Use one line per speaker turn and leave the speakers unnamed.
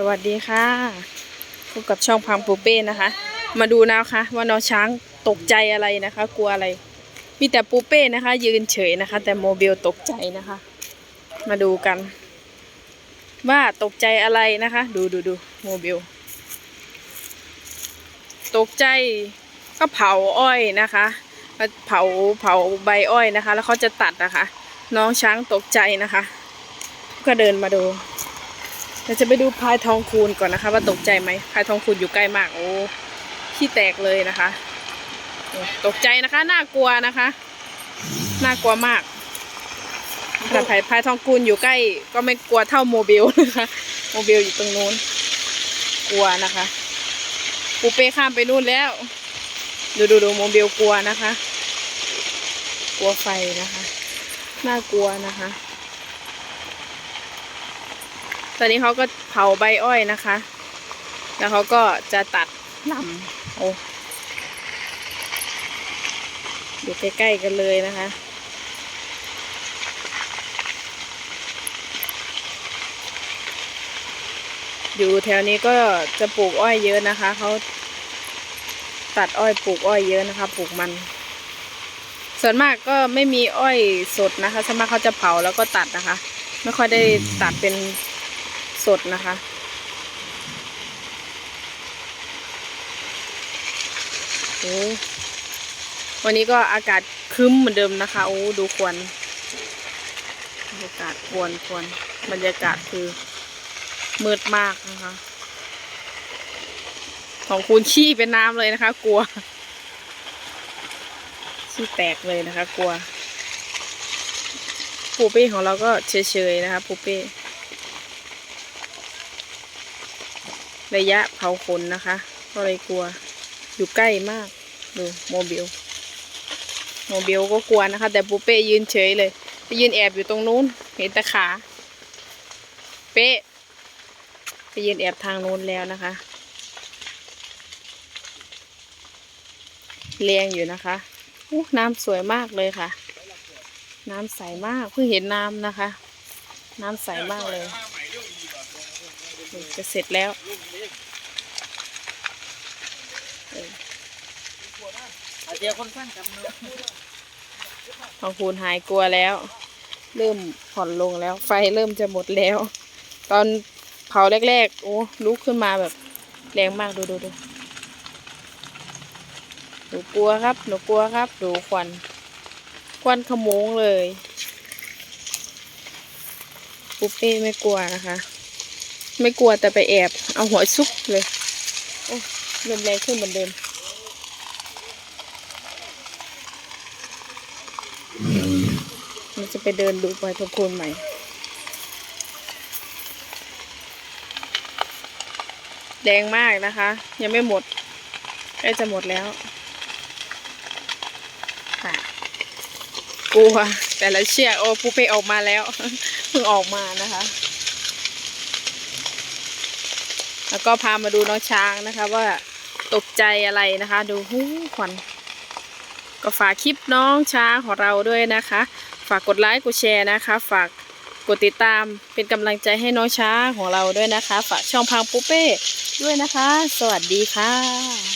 สวัสดีค่ะ พบกับช่องพังปูเป้นะคะ มาดูนะคะว่าน้องช้างตกใจอะไรนะคะ กลัวอะไร มีแต่ปูเป้นะคะ ยืนเฉยนะคะ แต่โมเบลตกใจนะคะ มาดูกัน ว่าตกใจอะไรนะคะ ดูดูดูโมเบลตกใจก็เผาอ้อยนะคะเผาเผาใบอ้อยนะคะ แล้วเขาจะตัดนะคะ น้องช้างตกใจนะคะ ก็เดินมาดู เราจะไปดูพายทองคูณก่อนนะคะ ว่าตกใจไหมพายทองคูณอยู่ใกล้มาก โอ้ขี้แตกเลยนะคะ ตกใจนะคะน่ากลัวนะคะน่ากลัวมากแต่พายพายทองคูณอยู่ใกล้ ก็ไม่กลัวเท่าโมบิลนะคะโมบิลอยู่ตรงนู้น กลัวนะคะปูเป้ข้ามไปนู่นแล้ว ดูดูดูโมบิลกลัวนะคะ กลัวไฟนะคะ น่ากลัวนะคะ ตอนนี้เขาก็เผาใบอ้อยนะคะ แล้วเขาก็จะตัดลำโอ้อยู่ใกล้ๆกันเลยนะคะ อยู่แถวนี้ก็จะปลูกอ้อยเยอะนะคะเขาตัดอ้อยปลูกอ้อยเยอะนะคะ ปลูกมัน ส่วนมากก็ไม่มีอ้อยสดนะคะส่วนมากเขาจะเผาแล้วก็ตัดนะคะ ไม่ค่อยได้ตัดเป็น สดนะคะ โอ้วันนี้ก็อากาศครึ้มเหมือนเดิมนะคะ โอ้ดูควันบรรยากาศควนควนบรรยากาศคือมืดมากนะคะ ของคุณขี้เป็นน้ำเลยนะคะ กลัวขี้แตกเลยนะคะ กลัวปูเป้ของเราก็เฉยๆนะคะปูเป้ ระยะเผาขนนะคะ ก็เลยกลัวอยู่ใกล้มาก ดูโมบิลโมบิลก็กลัวนะคะ แต่ปูเป้ยืนเฉยเลยไปยืนแอบอยู่ตรงนู้น เห็นแต่ขา เป้ไปยืนแอบทางนู้นแล้วนะคะเลียงอยู่นะคะน้ำสวยมากเลยค่ะ น้ำใสมากเพิ่งเห็นน้ำนะคะ น้ำใสมากเลย จะเสร็จแล้ว
เดี๋ยวคนฟังกับมือ
ทองคูณหายกลัวแล้ว เริ่มผ่อนลงแล้ว ไฟเริ่มจะหมดแล้ว ตอนเผาแรกๆ โอ้ลุกขึ้นมาแบบ แรงมากดูดูดูหนูกลัวครับ หนูกลัวครับ ดูควัน ควันขโมงเลยปุเป้ไม่กลัวนะคะ ไม่กลัวแต่ไปแอบ เอาหัวซุกเลย โอ้เริ่มแรงขึ้นเหมือนเดิม เราจะไปเดินดูไปทบทวนใหม่แดงมากนะคะ ยังไม่หมดใกล้จะหมดแล้วค่ะกลัวแต่ละเชือกโอ้ปูเปออกมาแล้วเพิ่งออกมานะคะ แล้วก็พามาดูน้องช้างนะคะ ว่าตกใจอะไรนะคะ ดูหูควัน ก็ฝากคลิปน้องช้างของเราด้วยนะคะ ฝากกดไลค์กดแชร์นะคะ ฝากกดติดตามเป็นกำลังใจให้น้องช้างของเราด้วยนะคะ ฝากช่องพังปุ๊เป้ด้วยนะคะ สวัสดีค่ะ